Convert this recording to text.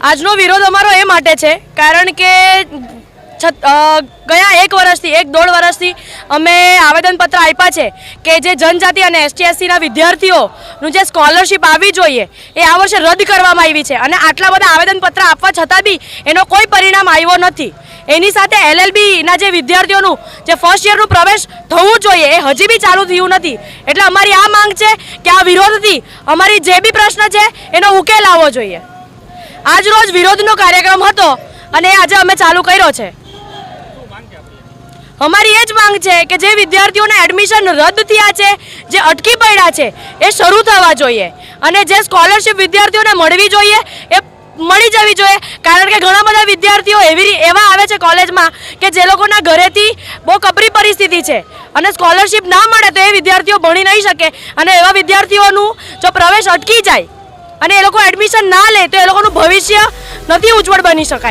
આજનો વિરોધ અમારો એ માટે છે, કારણ કે ગયા એક વર્ષથી, એક દોઢ વર્ષથી અમે આવેદનપત્ર આપ્યા છે કે જે જનજાતિ અને એસટી એસસીના વિદ્યાર્થીઓનું જે સ્કોલરશિપ આવવી જોઈએ, એ આ વર્ષે રદ કરવામાં આવી છે. અને આટલા બધા આવેદનપત્ર આપવા છતાં બી એનો કોઈ પરિણામ આવ્યો નથી. એની સાથે એલએલબીના જે વિદ્યાર્થીઓનું જે ફર્સ્ટ યરનું પ્રવેશ થવું જોઈએ, એ હજી બી ચાલુ થયું નથી. એટલે અમારી આ માંગ છે કે આ વિરોધથી અમારી જે બી પ્રશ્ન છે, એનો ઉકેલ આવવો જોઈએ. આજ રોજ વિરોધનો કાર્યક્રમ હતો અને આજે અમે ચાલુ કર્યો છે. અમારી એ જ માંગ છે કે જે વિદ્યાર્થીઓના એડમિશન રદ થયા છે, જે અટકી પડ્યા છે, એ શરૂ થવા જોઈએ અને જે સ્કોલરશિપ વિદ્યાર્થીઓને મળવી જોઈએ, એ મળી જવી જોઈએ. કારણ કે ઘણા બધા વિદ્યાર્થીઓ એવી એવા આવે છે કોલેજમાં કે જે લોકોના ઘરેથી બહુ કપરી પરિસ્થિતિ છે અને સ્કોલરશિપ ના મળે તો એ વિદ્યાર્થીઓ ભણી નહીં શકે અને એવા વિદ્યાર્થીઓનું જો પ્રવેશ અટકી જાય અને એ લોકો એડમિશન ના લે તો એ લોકોનું ભવિષ્ય નથી ઉજ્જવળ બની શકાય.